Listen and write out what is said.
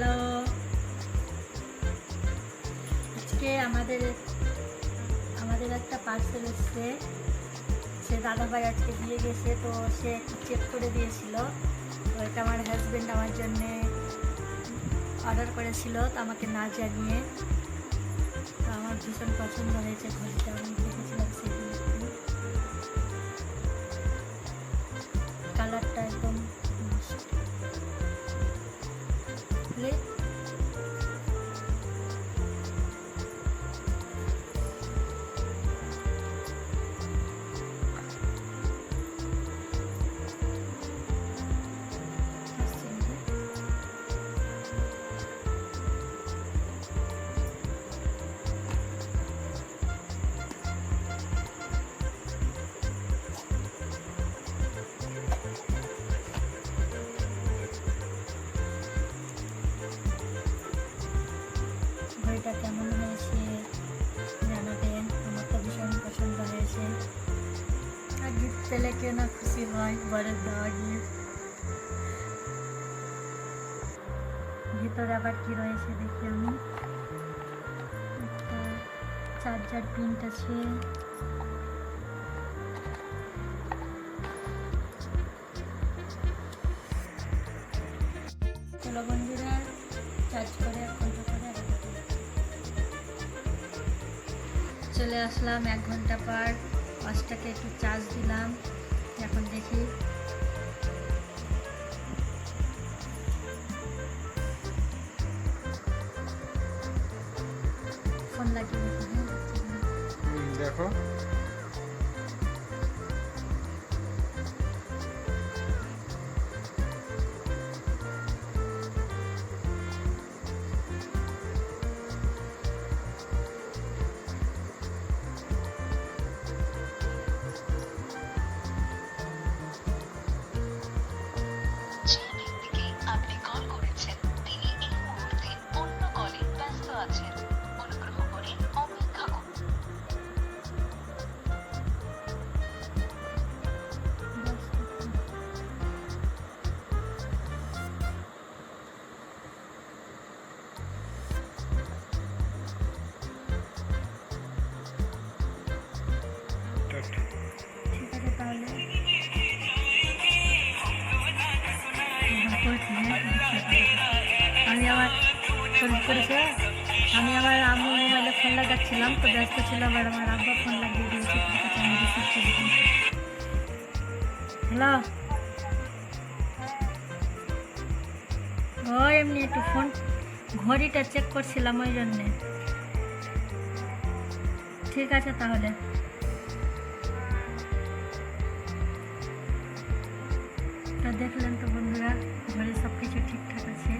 Hello. আজকে আমাদের আমাদের একটা পার্সেল এসছে। সে দাদাভাই আজকে দিয়ে গেছে, তো সে চেক করে দিয়েছিল। তো এটা আমার হাজব্যান্ড আমার জন্যে অর্ডার করেছিল, তো আমাকে না জানিয়ে তো আমার ভীষণ পছন্দ হয়েছে ঘড়িটা আমি কেমন হয়েছে? জানাবেন। আমার তো ভীষণ পছন্দ হয়েছে। আর গিফট পেলে কেউ না খুশি হয়, বরের দেওয়া গিফট ভিতরে আবার কি রয়েছে দেখি আমি? চার্জার প্রিন্ট আছে। চলো বন্ধুরা চার্জ করে এক চলে আসলাম এক ঘণ্টা পর পাঁচটাকে একটু চার্জ দিলাম। এখন দেখি। ফোন লাগিয়ে দেখি। ফোন করেছে। আমি আবার আমি মোবাইলে ফোন লাগাচ্ছিলাম, তো ব্যস্ত ছিলাম আর আমার আব্বা ফোন লাগিয়ে দিয়েছে হ্যালো? ও এমনি একটু ফোন, ঘড়িটা চেক করছিলাম ওই জন্যে। ঠিক আছে তাহলে। দেখলেন তো বন্ধুরা ঘরে সব কিছু ঠিকঠাক আছে।